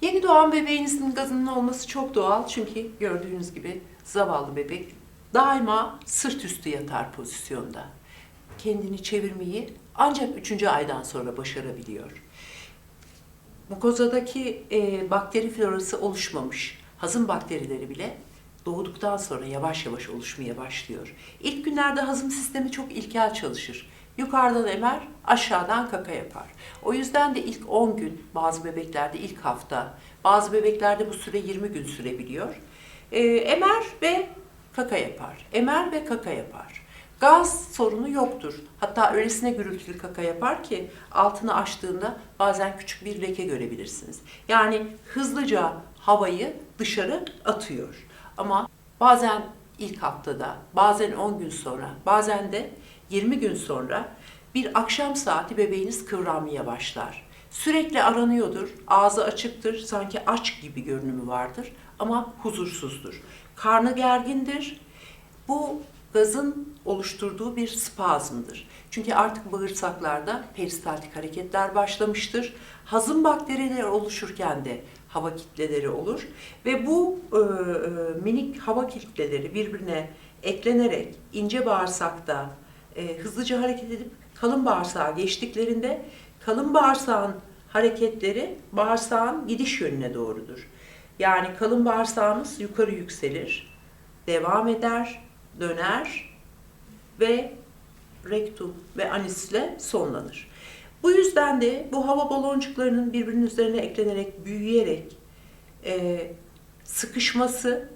Yeni doğan bebeğinizin gazının olması çok doğal çünkü gördüğünüz gibi zavallı bebek daima sırt üstü yatar pozisyonda. Kendini çevirmeyi ancak 3. aydan sonra başarabiliyor. Mukozadaki e, bakteri florası oluşmamış. Hazım bakterileri bile doğduktan sonra yavaş yavaş oluşmaya başlıyor. İlk günlerde hazım sistemi çok ilkel çalışır. Yukarıdan emer, aşağıdan kaka yapar. O yüzden de ilk 10 gün, bazı bebeklerde ilk hafta, bazı bebeklerde bu süre 20 gün sürebiliyor. E, emer ve kaka yapar. Emer ve kaka yapar. Gaz sorunu yoktur. Hatta öylesine gürültülü kaka yapar ki altını açtığında bazen küçük bir leke görebilirsiniz. Yani hızlıca havayı dışarı atıyor. Ama bazen ilk haftada, bazen 10 gün sonra, bazen de 20 gün sonra bir akşam saati bebeğiniz kıvranmaya başlar. Sürekli aranıyordur, ağzı açıktır, sanki aç gibi görünümü vardır ama huzursuzdur. Karnı gergindir, bu gazın oluşturduğu bir spazmdır. Çünkü artık bağırsaklarda peristaltik hareketler başlamıştır. Hazım bakterileri oluşurken de hava kitleleri olur ve bu e, e, minik hava kitleleri birbirine eklenerek ince bağırsakta e, hızlıca hareket edip kalın bağırsağa geçtiklerinde kalın bağırsağın hareketleri bağırsağın gidiş yönüne doğrudur. Yani kalın bağırsağımız yukarı yükselir, devam eder, döner ve rektum ve anisle sonlanır. Bu yüzden de bu hava baloncuklarının birbirinin üzerine eklenerek, büyüyerek e, sıkışması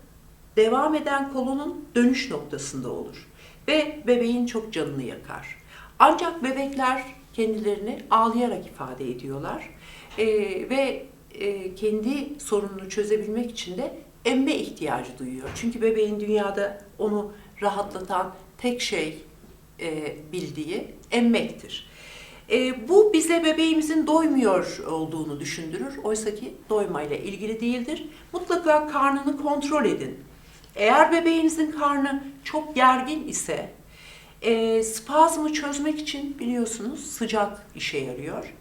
devam eden kolonun dönüş noktasında olur. Ve bebeğin çok canını yakar. Ancak bebekler kendilerini ağlayarak ifade ediyorlar. E, ve e, kendi sorununu çözebilmek için de emme ihtiyacı duyuyor. Çünkü bebeğin dünyada onu rahatlatan tek şey e, bildiği emmektir. E, bu bize bebeğimizin doymuyor olduğunu düşündürür. Oysa ki doymayla ilgili değildir. Mutlaka karnını kontrol edin. Eğer bebeğinizin karnı çok gergin ise e, spazmı çözmek için biliyorsunuz sıcak işe yarıyor.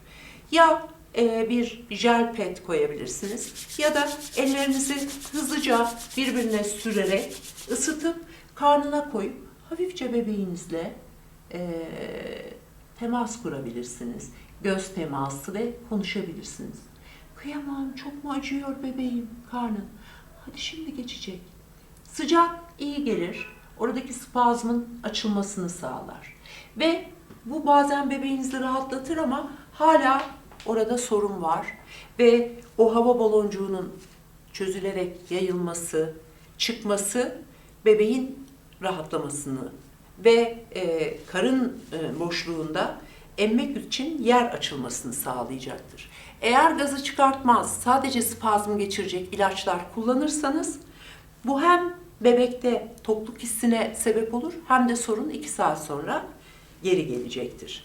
Ya e, bir jel pet koyabilirsiniz ya da ellerinizi hızlıca birbirine sürerek ısıtıp karnına koyup hafifçe bebeğinizle e, temas kurabilirsiniz. Göz teması ve konuşabilirsiniz. Kıyamam çok mu acıyor bebeğim karnın? Hadi şimdi geçecek. Sıcak iyi gelir. Oradaki spazmın açılmasını sağlar. Ve bu bazen bebeğinizi rahatlatır ama hala orada sorun var. Ve o hava baloncuğunun çözülerek yayılması, çıkması bebeğin rahatlamasını ve e, karın e, boşluğunda emmek için yer açılmasını sağlayacaktır. Eğer gazı çıkartmaz, sadece spazm geçirecek ilaçlar kullanırsanız bu hem bebekte tokluk hissine sebep olur hem de sorun 2 saat sonra geri gelecektir.